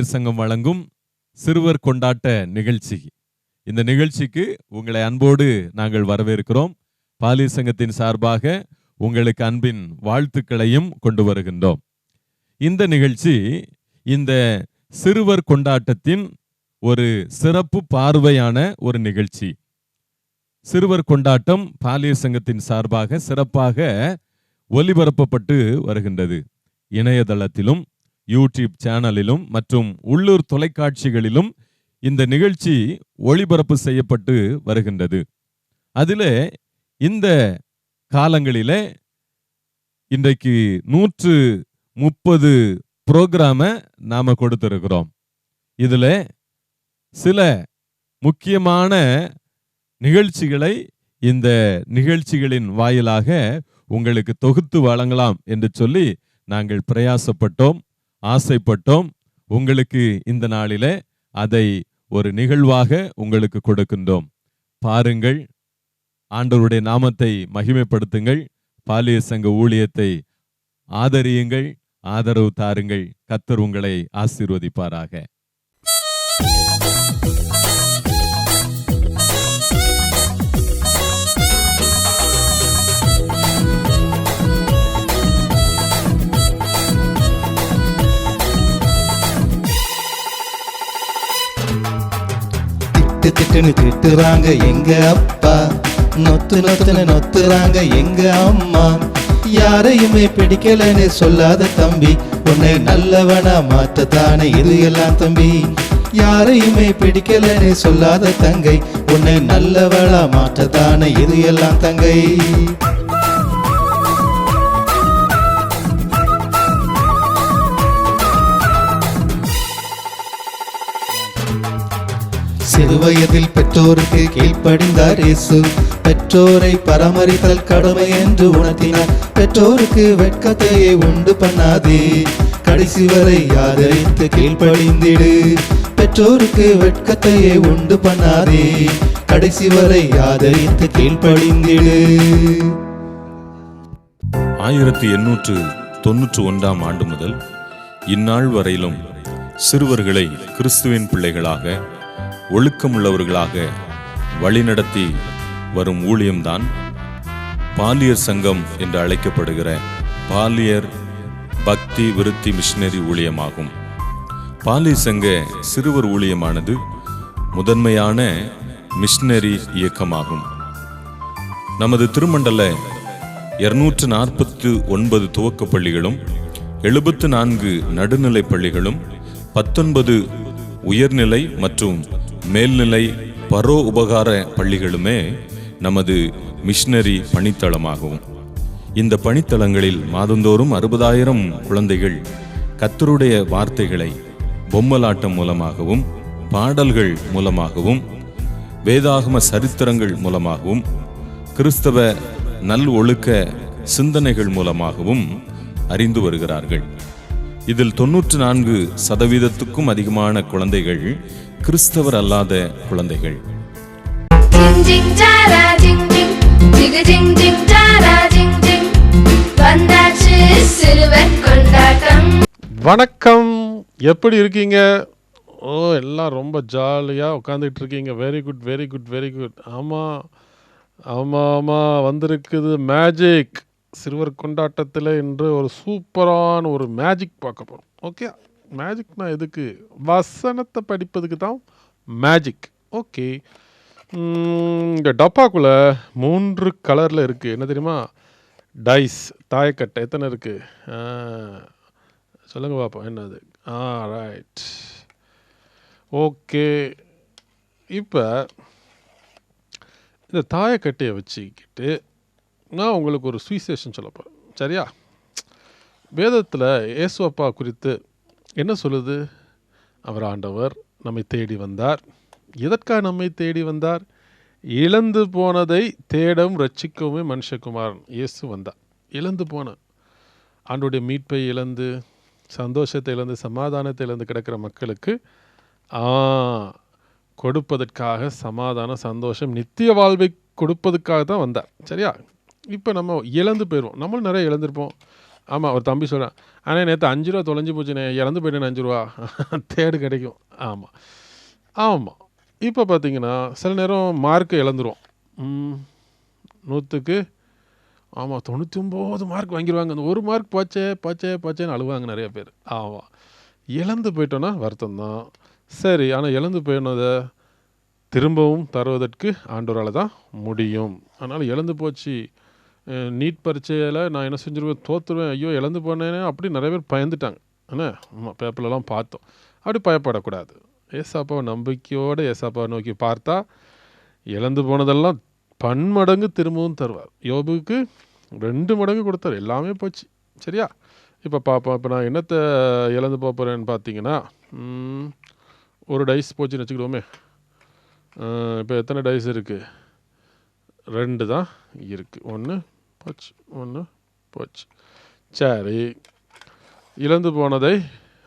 ஆசிரியர் சங்கம் வழங்கும் சிறுவர் கொண்டாட்ட நிகழ்ச்சி. இந்த நிகழ்ச்சிக்கு உங்களை அன்போடு நாங்கள் வரவேற்கிறோம். பாலியர் சங்கத்தின் சார்பாக உங்களுக்கு அன்பின் வாழ்த்துக்களையும் கொண்டு வருகின்றோம். இந்த நிகழ்ச்சி இந்த சிறுவர் கொண்டாட்டத்தின் ஒரு சிறப்பு பார்வையான ஒரு நிகழ்ச்சி. சிறுவர் கொண்டாட்டம் பாலியர் சங்கத்தின் சார்பாக சிறப்பாக ஒலிபரப்பப்பட்டு வருகின்றது. இணையதளத்திலும் யூடியூப் சேனலிலும் மற்றும் உள்ளூர் தொலைக்காட்சிகளிலும் இந்த நிகழ்ச்சி ஒளிபரப்பு செய்யப்பட்டு வருகின்றது. அதிலே இந்த காலங்களிலே இன்றைக்கு நூற்று முப்பது புரோகிராம நாம கொடுத்திருக்கிறோம். இதுல சில முக்கியமான நிகழ்ச்சிகளை இந்த நிகழ்ச்சிகளின் வாயிலாக உங்களுக்கு தொகுத்து வழங்கலாம் என்று சொல்லி நாங்கள் பிரயாசப்பட்டோம். ஆசைப்பட்டோம். உங்களுக்கு இந்த நாளிலே அதை ஒரு நிகழ்வாக உங்களுக்கு கொடுக்கின்றோம். பாருங்கள் ஆண்டவருடைய நாமத்தை மகிமைப்படுத்துங்கள். பாலிய சங்க ஊழியத்தை ஆதரியுங்கள் ஆதரவு தாருங்கள். கத்தர் உங்களை ஆசீர்வதிப்பாராக. திட்டு திட்டுன்னு திட்டுறாங்க எங்க அப்பா. நொத்து நொத்துன்னு நொத்துறாங்க எங்க அம்மா. யாரையுமே பிடிக்கலன்னு சொல்லாத தம்பி. உன்னை நல்லவனா மாற்றத்தானே இது எல்லாம் தம்பி. யாரையுமே பிடிக்கலன்னு சொல்லாத தங்கை. உன்னை நல்லவளா மாற்றத்தானே இது எல்லாம் தங்கை. சிறுவயதில் பெற்றோருக்கு கீழ்ப்படிந்தார் இயேசு. பெற்றோரை பராமரித்தல் கடமை என்று உணர்த்தினார். பெற்றோருக்கு வெட்கத்தையே உண்டு பண்ணாதே. கடைசி வரை ஆதரித்து கீழ்ப்படிந்திடு. பெற்றோருக்கு வெட்கத்தையே உண்டு பண்ணாதே. கடைசி வரை ஆதரித்து கீழ்ப்படிந்திடு. ஆயிரத்தி எண்ணூற்று தொன்னூற்று ஒன்றாம் ஆண்டு முதல் இந்நாள் வரையிலும் சிறுவர்களை கிறிஸ்துவின் பிள்ளைகளாக ஒழுக்கமுள்ளவர்களாக வழிநடத்தி வரும் ஊழியம்தான் பாலியர் சங்கம் என்று அழைக்கப்படுகிற பாலியர் பக்தி விருத்தி மிஷினரி ஊழியமாகும். பாலியர் சங்க சிறுவர் ஊழியமானது முதன்மையான மிஷினரி இயக்கமாகும். நமது திருமண்டல இருநூற்று நாற்பத்து ஒன்பது துவக்கப் பள்ளிகளும் எழுபத்து நான்கு நடுநிலை பள்ளிகளும் பத்தொன்பது உயர்நிலை மற்றும் மேல்நிலை பரோ உபகார பள்ளிகளுமே நமது மிஷினரி பணித்தளமாகும். இந்த பணித்தளங்களில் மாதந்தோறும் அறுபதாயிரம் குழந்தைகள் கத்தருடைய வார்த்தைகளை பொம்மலாட்டம் மூலமாகவும் பாடல்கள் மூலமாகவும் வேதாகம சரித்திரங்கள் மூலமாகவும் கிறிஸ்தவ நல் ஒழுக்க சிந்தனைகள் மூலமாகவும் அறிந்து வருகிறார்கள். இதில் தொன்னூற்று நான்கு சதவீதத்துக்கும் அதிகமான குழந்தைகள் கிறிஸ்தவர் அல்லாத குழந்தைகள். ஜிங் ஜிங் ஜாரா ஜிங் ஜிங் ஜிகு ஜிங் ஜிங் ஜாரா ஜிங் ஜிங் வந்தாச்சு சிறுவர் கொண்டாட்டம். வணக்கம். எப்படி இருக்கீங்க? ஓ எல்லாம் ரொம்ப ஜாலியாக உட்காந்துட்டு இருக்கீங்க very good very good very good ஆமாம் ஆமாம் ஆமாம் வந்திருக்குது மேஜிக் சிறுவர் கொண்டாட்டத்தில் இன்று ஒரு சூப்பரான ஒரு மேஜிக் பார்க்க போகிறோம் ஓகே மேஜிக்னா எதுக்கு? வசனத்தை படிப்பதுக்கு தான் மேஜிக் ஓகே இந்த டப்பாக்குள்ளே மூன்று கலரில் இருக்குது என்ன தெரியுமா? டைஸ் தாயக்கட்டை. எத்தனை இருக்குது சொல்லுங்கள் பார்ப்போம் என்னது? ஆ ரைட் ஓகே இப்போ இந்த தாயக்கட்டையை வச்சுக்கிட்டு நான் உங்களுக்கு ஒரு சுவிசேஷன் சொல்ல போகிறேன் சரியா? வேதத்தில் இயேசுவப்பா குறித்து என்ன சொல்லுது? அவர் ஆண்டவர் நம்மை தேடி வந்தார். எதற்காக நம்மை தேடி வந்தார்? இழந்து போனதை தேடவும் ரட்சிக்கவுமே மனுஷகுமாரன். இயேசு வந்தார். இழந்து போன. ஆண்டுடைய மீட்பை இழந்து சந்தோஷத்தை இழந்து சமாதானத்தை இழந்து கிடக்கிற மக்களுக்கு ஆ கொடுப்பதற்காக சமாதானம் சந்தோஷம் நித்திய வாழ்வை கொடுப்பதற்காக தான் வந்தார். சரியா? இப்போ நம்ம இழந்து போயிடுவோம் நம்மளும் நிறைய இழந்திருப்போம். ஆமாம் ஒரு தம்பி சொல்கிறேன் ஆனால் நேற்று அஞ்சு ரூபா தொலைஞ்சு போச்சுண்ணே இறந்து போயிட்டேன் அஞ்சு ரூபா. தேடு கிடைக்கும். ஆமாம் ஆமாம் இப்போ பார்த்தீங்கன்னா சில நேரம் மார்க்கு இழந்துரும். ம், நூற்றுக்கு ஆமாம் தொண்ணூற்றி ஒம்பது மார்க் வாங்கிடுவாங்க அந்த ஒரு மார்க் போச்சே போச்சே போச்சேன்னு அழுவாங்க நிறைய பேர். ஆமாம் இழந்து போயிட்டோன்னா வருத்தம் தான் சரி ஆனால் இழந்து போயினதை திரும்பவும் தருவதற்கு ஆண்டோரால் தான் முடியும். அதனால் இழந்து போச்சு. நீட் பரீட்சையில் நான் என்ன செஞ்சிருவேன்? தோற்றுருவேன் ஐயோ இழந்து போனேன்னு அப்படி நிறைய பேர் பயந்துட்டாங்க. என்ன ஆமாம் பேப்பர்லலாம் பார்த்தோம். அப்படி பயப்படக்கூடாது. ஏசாப்பாவை நம்பிக்கையோடு ஏசாப்பாவை நோக்கி பார்த்தா இழந்து போனதெல்லாம் பன்மடங்கு திரும்பவும் தருவார். யோபுக்கு ரெண்டு மடங்கு கொடுத்தார். எல்லாமே போச்சு. சரியா? இப்போ பார்ப்போம் இப்போ நான் என்னத்தை இழந்து போக போகிறேன்னு பார்த்தீங்கன்னா ஒரு டைஸ் போச்சுன்னு வச்சுக்கிடுவோமே. இப்போ எத்தனை டைஸ் இருக்குது ரெண்டு தான் இருக்குது ஒன்று போச்சு. ஒன்று போச்சு. சரி. இழந்து போனதை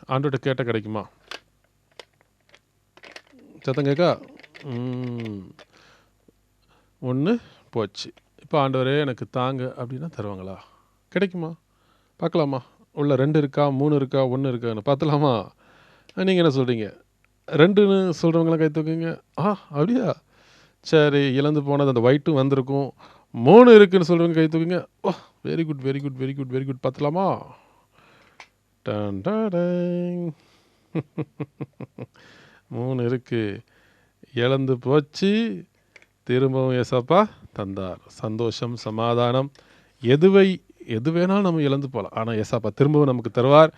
ஆண்டுகிட்ட கேட்ட கிடைக்குமா? சத்தம் கேட்கா? ஒன்று போச்சு. இப்போ ஆண்டவரே எனக்கு தாங்க அப்படின்னா தருவாங்களா? கிடைக்குமா? பார்க்கலாமா? உள்ள ரெண்டு இருக்கா? மூணு இருக்கா? ஒன்று இருக்கான்னு பார்த்தலாமா? நீங்கள் என்ன சொல்கிறீங்க ரெண்டுன்னு சொல்கிறவங்களாம் கை தூக்குங்க. ஆ அப்படியா? சரி இழந்து போனது அந்த ஒயிட்டும் வந்திருக்கும். மூணு இருக்குன்னு சொல்கிறவங்க கை தூக்குங்க. ஓ very good very good very good very good பார்த்தலாமா? டன் டடங். மூணு இருக்கு. இழந்து போச்சு. திரும்பவும் ஏசப்பா தந்தார். சந்தோஷம் சமாதானம். எதுவை எது வேணாலும் நம்ம இழந்து போகலாம். ஆனால் ஏசாப்பா திரும்பவும் நமக்கு தருவார்.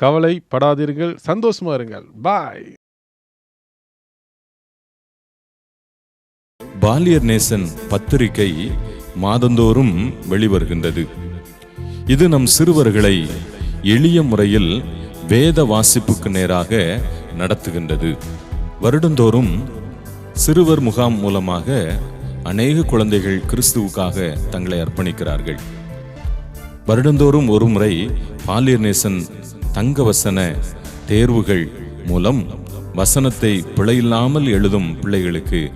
கவலைப்படாதீர்கள். சந்தோஷமா இருங்கள். பாய் பாலியர் நேசன் பத்திரிகை மாதந்தோறும் வெளிவருகின்றது. இது நம் சிறுவர்களை எளிய முறையில் வேத வாசிப்புக்கு நேராக நடத்துகின்றது. வருடந்தோறும் சிறுவர் முகாம் மூலமாக அநேக குழந்தைகள் கிறிஸ்துவுக்காக தங்களை அர்ப்பணிக்கிறார்கள். வருடந்தோறும் ஒரு முறை பாலியர் நேசன் தங்க வசன தேர்வுகள் மூலம் வசனத்தை பிழையில்லாமல் எழுதும் பிள்ளைகளுக்கு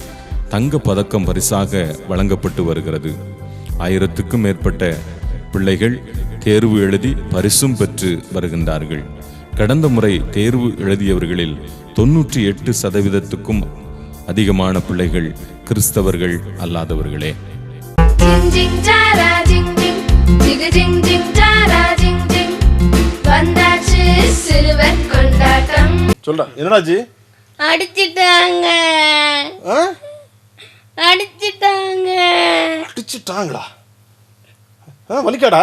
தங்க பதக்கம் பரிசாக வழங்கப்பட்டு வருகிறது. ஆயிரத்துக்கும் மேற்பட்ட பிள்ளைகள் தேர்வு எழுதி பரிசும் பெற்று வருகின்றார்கள். கடந்த முறை தேர்வு எழுதியவர்களில் தொன்னூற்றி எட்டு சதவீதத்துக்கும் அதிகமான பிள்ளைகள் கிறிஸ்தவர்கள் அல்லாதவர்களே. Jing jing jara jing jing Jigga jing jing jara jing jing வந்தாச்சு சிறுவர் கொண்டாட்டம். சொல்றா என்னடாச்சு அடிச்சிட்டாங்க? அடிச்சிட்டாங்க. அடிச்சிட்டாங்களா? ஆ, வலிக்காடா?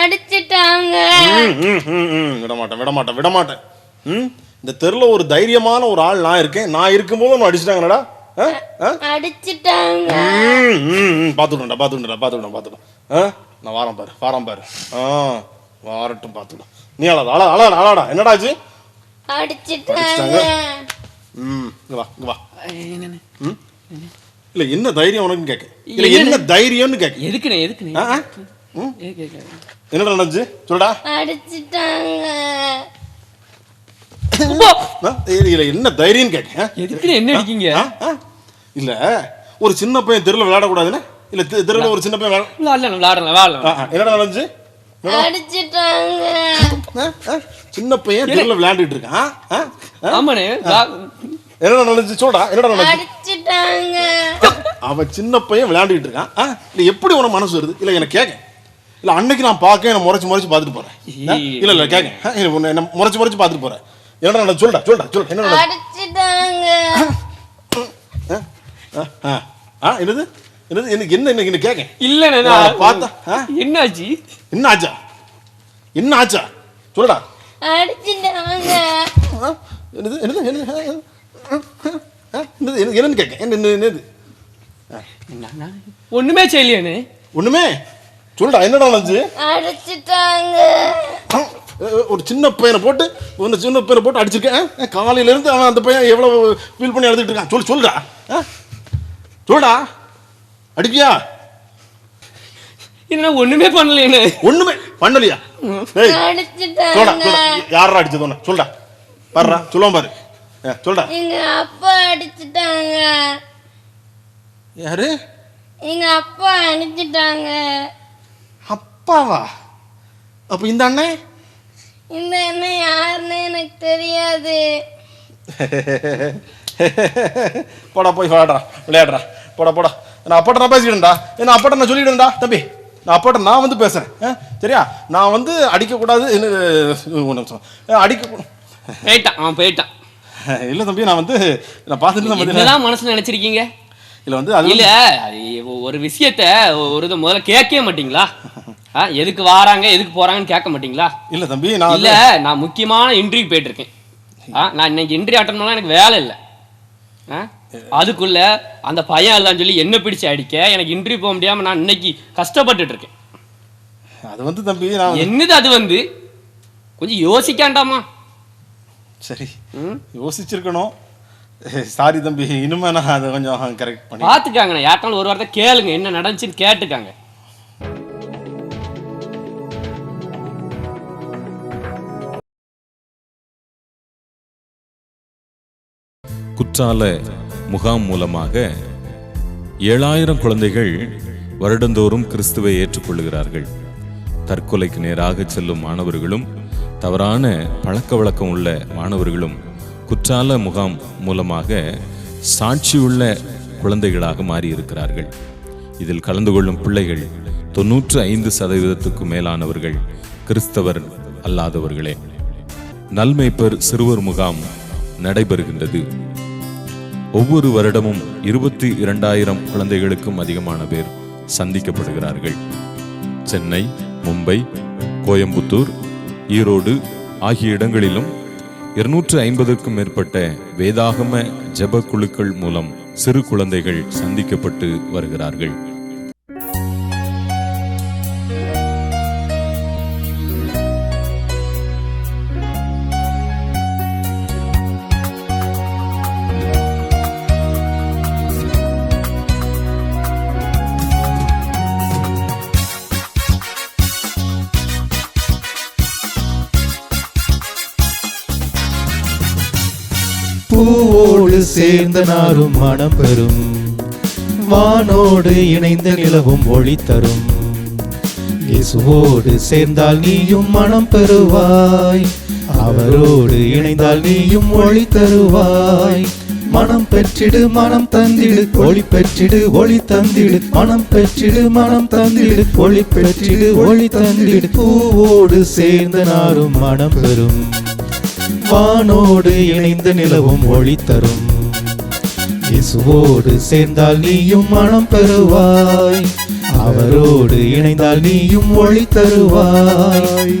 அடிச்சிட்டாங்க. ம், ம், ம், ம். இந்த தெருல ஒரு தைரியமான ஒரு ஆள் நான் இருக்கேன். நான் இருக்கும்போது ஒன்று அடிச்சிட்டாங்கடா ஆ? ஆ? அடிச்சிட்டாங்க. பார்த்துக்கிட்டேன் பார்த்துக்கிட்டேன் பார்த்துக்கிட்டேன் ஆ? நான் வாரம் பாரு வாரம் பாரு. ஆ வாரட்டும் பார்த்துக்கிட்டேன் நீ அழாத அழா அழாடா அழாடா என்னடா ஆச்சு? அடிச்சிட்டாங்க. ம் இங்க வா இங்க வா. ம்? இல்ல என்ன தைரியம் உனக்கு கேட்க இல்ல என்ன தைரியம்னு கேட்க எதுக்குண்ணே எதுக்குண்ணே? ஆ. ம். எதுக்கு எதுக்கு? என்னடா நடந்துச்சு? சொல்லுடா. அடிச்சிட்டாங்க. இல்ல என்ன தைரியம் கேட்க ஆ? எதுக்குண்ணே என்ன அடிக்கீங்க. இல்ல ஒரு சின்ன பையன் தெருல விளையாடக்கூடாதுன்னு? இல்ல தெ- தெருல ஒரு சின்ன பையன் விளையாட விளாடலாம் விளாடலாம் விளாடலாம் ஆ, ஆ. என்னடா நடந்துச்சு. சின்ன பையன் தெருல விளையாண்டுட்டு இருக்கான். ஆமாண்ணே என்னடா நடந்துச்சு? சொல்டா என்னடா நடந்துச்சு? அடிச்சிட்டாங்க. அவன் சின்ன பையன் விளையாண்டுட்டு இருக்கான்? இல்ல எப்படி உனக்கு மனசு வருது? இல்ல எனக்கு கேட்க இல்ல அன்னைக்கு நான் பார்க்க என்ன முறைச்சு முறைச்சு பார்த்துட்டு போறேன்? இல்ல இல்ல கேட்க இல்ல, என்ன முறைச்சு முறைச்சு பார்த்துட்டு போறேன். என்னடா நடந்து சொல்டா சொல்டா சொல்டா என்ன ஆ, என்னது? என்னது? எனக்கு என்ன என்ன என்ன கேட்க இல்லண்ணே நான் பார்த்தா, ஆ? என்னாச்சு? என்ன ஆச்சா? என்ன ஆச்சா? சொல்லுடா அடிச்சிட்டாங்க. ஆ? என்னது என்னது என்னது? என்னன்னு கேட்க என்ன என்ன- என்னது? ஒண்ணுமே செய்யலையாண்ணே ஒண்ணுமே? சொல்லுடா என்னடா நடந்துச்சு? அடிச்சிட்டாங்க. ஒரு சின்ன பையனை போட்டு ஒரு சின்ன பையனை போட்டு அடிச்சிருக்கேன். ஆ, காலையில இருந்து அவன் அந்த பையன் எவ்வளவு ஃபீல் பண்ணி அழுதுட்டு இருக்கான். சொல்லு சொல்லுடா ஆ? சொல்லுடா அடிப்பியா என்ன ஒண்ணுமே பண்ணலையாண்ணே ஒண்ணுமே பண்ணலையா? ஏய் சொல்டா சொல்டா யாரா அடிச்சது உன்னை? சொல்டா. பாருடா சொல்லுவான் பாரு. ஆ, சொல்டா எங்க அப்பா அடிச்சிட்டாங்க. யாரு? எங்க அப்பா அடிச்சிட்டாங்க. அப்பாவா? அப்போ இந்த அண்ணன்? இந்த அண்ணன் யாருன்னு எனக்கு தெரியாது. போடா போய் விளையாடுறா விளையாடுறா. போடா போடா. நான் அப்பாட்ட நான் பேசிக்கிட்டேன்டா. நான் அப்பாட்ட நான் சொல்லிடுறேன்டா தம்பி. நான் அப்பாட்ட நான் வந்து பேசுகிறேன் ஆ சரியா? நான் வந்து அடிக்கக்கூடாது என்ன- ஒரு நிமிஷம். அடிக்க போயிட்டான் அவன் போயிட்டான். இல்லை தம்பி நான் வந்து நான் பார்த்துட்டு என்னதான் மனசுல நினைச்சிருக்கீங்க? இல்லை வந்து அது இல்ல ஒரு விஷயத்த ஒரு இதை முதல்ல கேட்கவே மாட்டீங்களா? எதுக்கு வாராங்க எதுக்கு போறாங்கன்னு கேட்க மாட்டீங்களா? இல்லை தம்பி நான் இல்ல நான் முக்கியமான இன்டர்வியூ போயிட்டு இருக்கேன். ஆ, நான் இன்னைக்கு இன்டர்வியூ அட்டன் பண்ணலாம் எனக்கு வேலை இல்லை. ஆ, அதுக்குள்ள அந்த பையன் இல்லைன்னு சொல்லி என்ன பிடிச்சு அடிக்க எனக்கு இன்டர்வியூ போக முடியாம நான் இன்னைக்கு கஷ்டப்பட்டுட்டு இருக்கேன். அது வந்து தம்பி நான் என்னது அது வந்து? கொஞ்சம் யோசிக்காண்டாமா? சரி. ம்? யோசிச்சிருக்கணும். சாரி தம்பி இனிமே நான் அதை கொஞ்சம் கரெக்ட் பண்ணி பார்த்துக்காங்கண்ணே. யார்ட்டாலும் ஒரு வார்த்தை கேளுங்க என்ன நடந்துச்சுன்னு கேட்டுக்காங்க. குற்றால முகாம் மூலமாக ஏழாயிரம் குழந்தைகள் வருடந்தோறும் கிறிஸ்துவை ஏற்றுக்கொள்ளுகிறார்கள் தற்கொலைக்கு நேராக செல்லும் மாணவர்களும் தவறான பழக்க வழக்கம் உள்ள மாணவர்களும் குற்றால முகாம் மூலமாக சாட்சியுள்ள குழந்தைகளாக மாறியிருக்கிறார்கள். இதில் கலந்து கொள்ளும் பிள்ளைகள் தொன்னூற்று ஐந்து சதவீதத்துக்கு மேலானவர்கள் கிறிஸ்தவர் அல்லாதவர்களே. நல்மைப்பர் சிறுவர் முகாம் நடைபெறுகின்றது. ஒவ்வொரு வருடமும் இருபத்தி இரண்டாயிரம் குழந்தைகளுக்கும் அதிகமான பேர் சந்திக்கப்படுகிறார்கள். சென்னை மும்பை கோயம்புத்தூர் ஈரோடு ஆகிய இடங்களிலும் இருநூற்று ஐம்பதுக்கும் மேற்பட்ட வேதாகம ஜெப குழுக்கள் மூலம் சிறு குழந்தைகள் சந்திக்கப்பட்டு வருகிறார்கள். பூவோடு சேர்ந்த நாரும் மனம் பெறும். வானோடு இணைந்த நிலவும் ஒளி தரும். இயேசுவோடு சேர்ந்தால் நீயும் மனம் பெறுவாய். அவரோடு இணைந்தால் நீயும் ஒளி தருவாய். மனம் பெற்றிடு மனம் தந்திடு ஒளி பெற்றிடு ஒளி தந்திடு. மனம் பெற்றிடு மனம் தந்திடு ஒளி பெற்றிடு ஒளி தந்திடு. பூவோடு சேர்ந்த நாரும் மனம் பெறும். வானோடு இணைந்த நிலவும் ஒளி தரும். இயேசுவோடு சேர்ந்தால் நீயும் மனம் பெறுவாய். அவரோடு இணைந்தால் நீயும் ஒளி தருவாய்.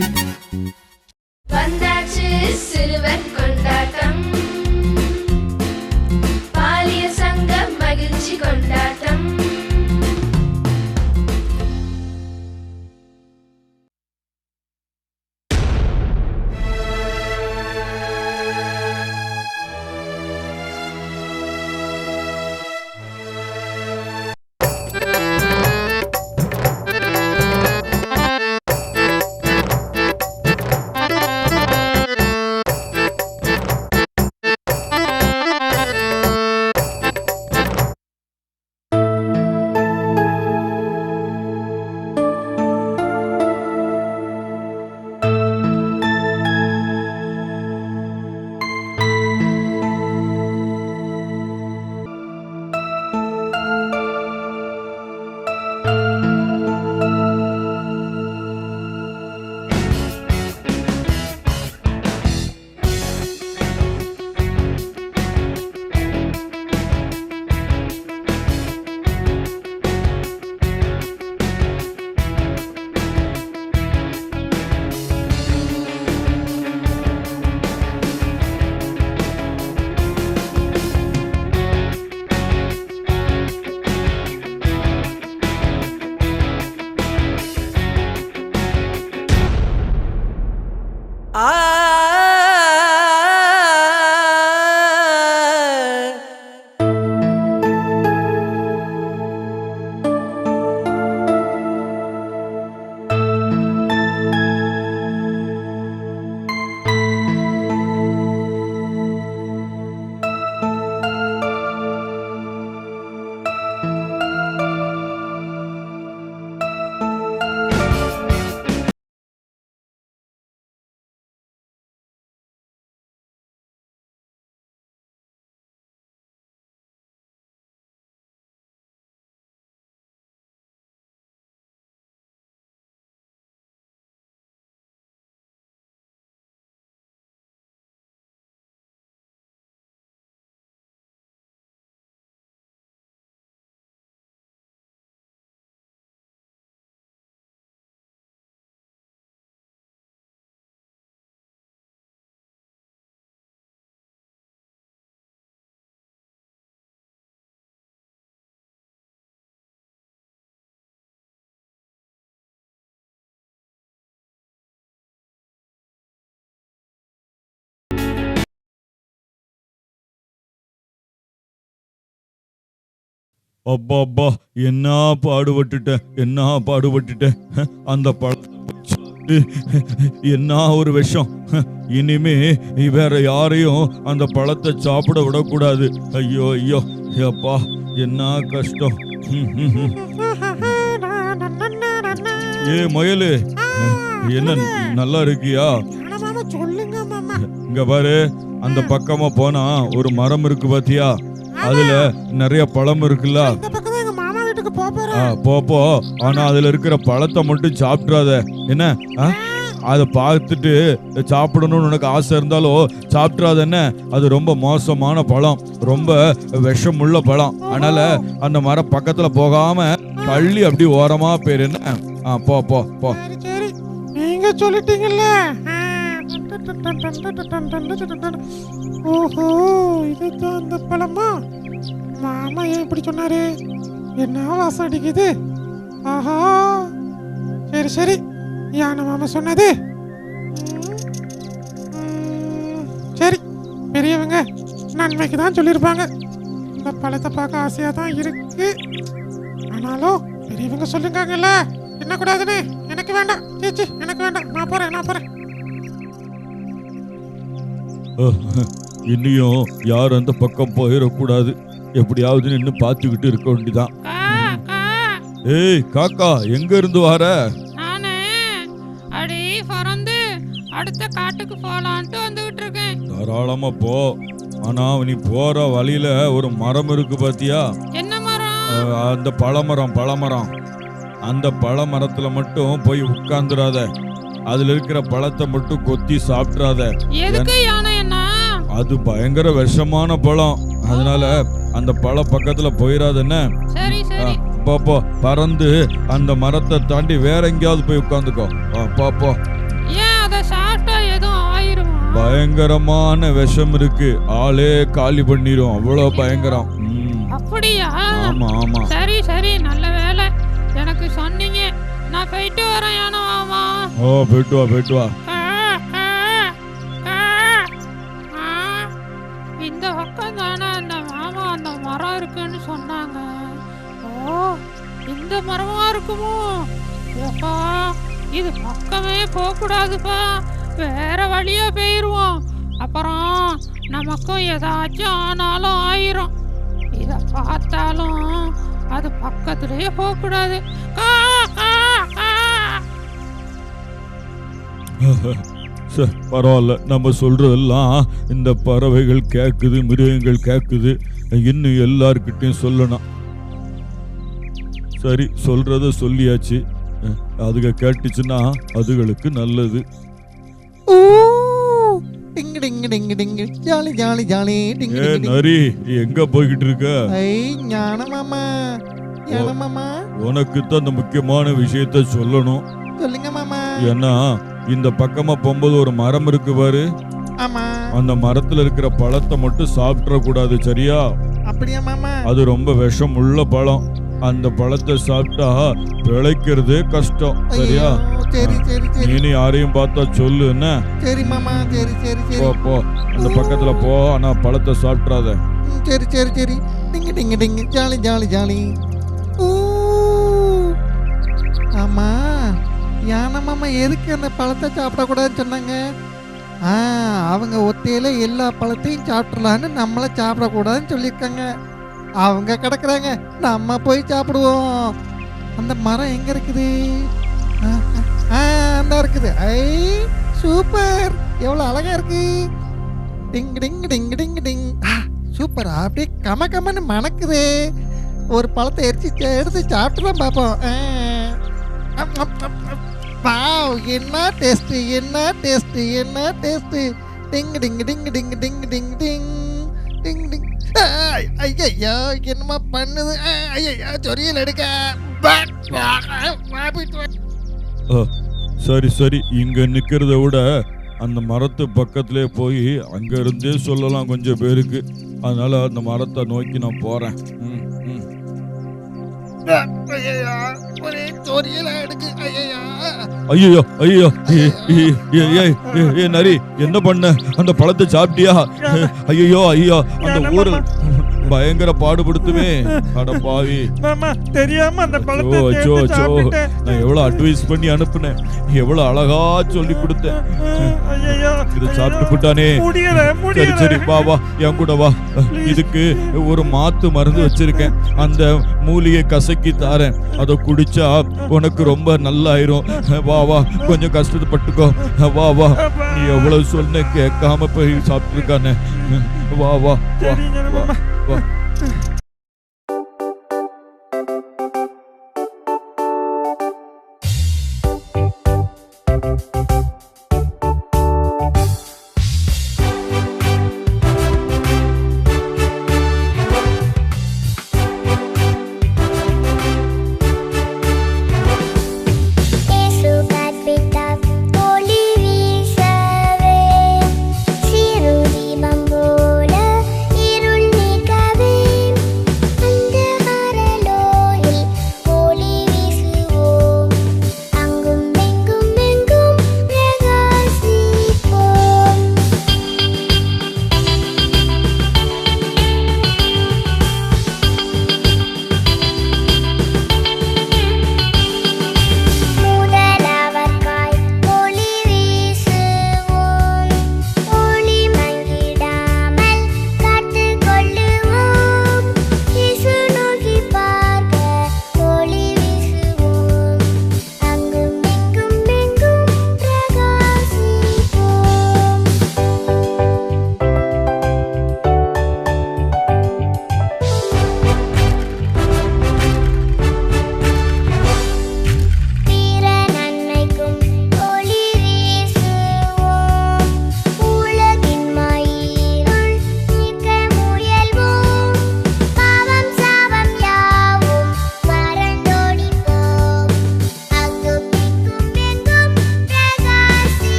அப்பா அப்பா என்ன பாடுபட்டுட்டேன் என்ன பாடுபட்டுட்டேன் அந்த பழத்தை என்ன ஒரு விஷம்? இனிமே வேற யாரையும் அந்த பழத்தை சாப்பிட விடக்கூடாது. ஐயோ ஐயோ அப்பா என்ன கஷ்டம்? ஏ முயலு என்ன நல்லா இருக்கியா? இங்க பாரு அந்த பக்கமா போனா ஒரு மரம் இருக்கு பாத்தியா? அதுல நிறைய பழம் இருக்குல்ல? இந்த பக்கம் தான் எங்க மாமா வீட்டுக்கு போக ஆ, போறேன் போ போ. ஆனா அதுல இருக்கிற பழத்தை மட்டும் சாப்பிட்றாத என்ன? அதை பார்த்துட்டு சாப்பிடணும்னு உனக்கு ஆசை இருந்தாலும் சாப்பிட்றாத என்ன? அது ரொம்ப மோசமான பழம். ரொம்ப விஷமுள்ள பழம். அதனால அந்த மரம் பக்கத்துல போகாம தள்ளி அப்படி ஓரமா பேர் என்ன? ஆ, போ போ போ. நீங்க சொல்லிட்டீங்கல்ல. ஓஹோ இதுதான் அந்த பழமா? மாமா ஏன் இப்படி சொன்னாரு? என்ன வாசம் அடிக்குது? ஆஹா. சரி சரி. யானை மாமா சொன்னது. சரி. பெரியவங்க நன்மைக்கு தான் சொல்லியிருப்பாங்க. இந்த பழத்தை பார்க்க ஆசையாக தான் இருக்கு. ஆனாலும் பெரியவங்க சொல்லுங்காங்கல்ல. என்ன கூடாதுன்னு? எனக்கு வேண்டாம். சீச்சி எனக்கு வேண்டாம். நான் போகிறேன் நான் போகிறேன் இன்னியும் யாரும் அந்த பக்கம் போயிடக்கூடாது எப்படியாவது நின்று பார்த்துக்கிட்டு இருக்க வேண்டிதான். ஏய் காக்கா எங்க இருந்து வர? அடி பறந்து அடுத்த காட்டுக்கு போலான்ட்டு வந்துகிட்டு இருக்கேன். தாராளமா போ. ஆனா நீ போற வழியில ஒரு மரம் இருக்கு பாத்தியா? என்ன மரம்? அஹ், அந்த பழமரம் பழமரம். அந்த பழமரத்துல மட்டும் போய் உட்கார்ந்துடாத. அதுல இருக்கிற பழத்தை மட்டும் கொத்தி சாப்பிட்றாத. அது பயங்கர விஷமான பழம். அதனால அந்த பழ பக்கத்துல போயிடாத என்ன சரி. சரி போ போ. பறந்து அந்த மரத்தை தாண்டி வேற எங்கேயாவது போய் உட்காந்துக்கோ. போ போ. ஏன் அதை சாப்பிட்டா எதுவும் ஆயிருமா? பயங்கரமான விஷம் இருக்கு. ஆளே காலி பண்ணிரும். அவ்வளவு பயங்கரம். அப்படியா? ஆமா ஆமா. சரி சரி. நல்ல வேலை எனக்கு சொன்னீங்க. நான் போயிட்டு வரேன் ஓ போயிட்டு வா போயிட்டு வா. இந்த மரமா இருக்குமோ? ஏப்பா இது பக்கமே போகக்கூடாதுப்பா. வேற வழியா போயிருவோம். அப்புறம் நமக்கும் ஏதாச்சும் ஆனாலும் ஆயிரும். இதை பார்த்தாலும் அது பக்கத்துலயே போகக்கூடாது. கா, கா, பரவாயில்ல. நம்ம சொல்றதெல்லாம் இந்த பறவைகள் கேட்குது மிருகங்கள் கேட்குது. இன்னும் எல்லார்கிட்டையும் சொல்லணும். சரி சொல்றத சொல்லியாச்சு. அதுக கேட்டுச்சுன்னா அதுகளுக்கு நல்லது. ஊ டிங் டிங் டிங் டிங் ஜாலி ஜாலி ஜாலி டிங் ஏ டிங் டிங் நரி எங்க போய்கிட்டு இருக்க? ஐ உனக்கு தான் அந்த முக்கியமான விஷயத்த சொல்லணும். சொல்லுங்க மாமா. ஏன்னா இந்த பக்கமா போகும்போது ஒரு மரம் இருக்கு பாரு. ஆமா. அந்த மரத்துல இருக்கிற பழத்தை மட்டும் சாப்பிட்ற கூடாது சரியா? அப்படியா மாமா? அது ரொம்ப விஷம் உள்ள பழம். அந்த பழத்தை சாப்பிட்டா பிழைக்கிறதே கஷ்டம். சரியா? சரி சரி சரி. நீனு யாரையும் பார்த்தா சொல்லு என்ன? சரி மாமா சரி சரி போ சரி. போ அந்த பக்கத்துல போ ஆனா பழத்தை சாப்பிட்றாத. சரி சரி சரி. டிங்கு டிங்கு டிங்கு. Jolly jolly jolly. ஆமா. யானை மாமா எதுக்கு அந்த பழத்தை சாப்பிடக்கூடாதுன்னு சொன்னாங்க? ஆ அவங்க ஒத்தையில எல்லா பழத்தையும் சாப்பிட்றலான்னு நம்மளை சாப்பிடக்கூடாதுன்னு சொல்லியிருக்காங்க. அவங்க கிடக்குறாங்க நம்ம போய் சாப்பிடுவோம் அந்த மரம் எங்க இருக்குது ஆ, அந்த இருக்குது ஐ சூப்பர் எவ்வளோ அழகா இருக்கு டிங் டிங் டிங் டிங் டிங் சூப்பர் அப்படியே கம கமன்னு மணக்குது ஒரு பழத்தை எரிச்சு எடுத்து சாப்பிட்டுலாம் பார்ப்போம் ஆ. வாவ் என்ன டேஸ்ட் என்ன டேஸ்ட் என்ன டேஸ்ட் டிங் டிங் டிங் டிங் டிங் டிங் டிங் டிங் டிங் ஐயா என்னமா பண்ணுது? ஐயா சொரியல் எடுக்க. சரி சரி. இங்க நிக்கிறத விட அந்த மரத்து பக்கத்திலே போய் அங்க இருந்தே சொல்லலாம் கொஞ்சம் பேருக்கு. அதனால அந்த மரத்தை நோக்கி நான் போறேன். ம், ம். ஒரே சொரியலா எடுக்கு ஐயா ஐயோ ஐயோ ஏய், நரி என்ன பண்ண? அந்த பழத்தை சாப்பிட்டியா? ஐயோ ஐயோ அந்த ஊரு பயங்கர பாடுபடுத்துமே. அட பாவி. தெரியாம அந்த பழத்தை நான் எவ்வளவு அட்வைஸ் பண்ணி அனுப்புனேன். எவ்வளவு அழகா சொல்லி கொடுத்தேன். இதை சாப்பிட்டு போட்டானே சரி சரி வா வா. என் கூட வா. இதுக்கு ஒரு மாத்து மருந்து வச்சிருக்கேன். அந்த மூலிகை கசக்கி தாரேன். அதை குடிச்சா உனக்கு ரொம்ப நல்லாயிரும். வா வா. கொஞ்சம் கஷ்டப்பட்டுக்கோ. வா வா. நீ எவ்வளவு சொன்ன கேட்காம போய் சாப்பிட்டுருக்கானே. வா வா வா. சரிங்க வா மாமா வா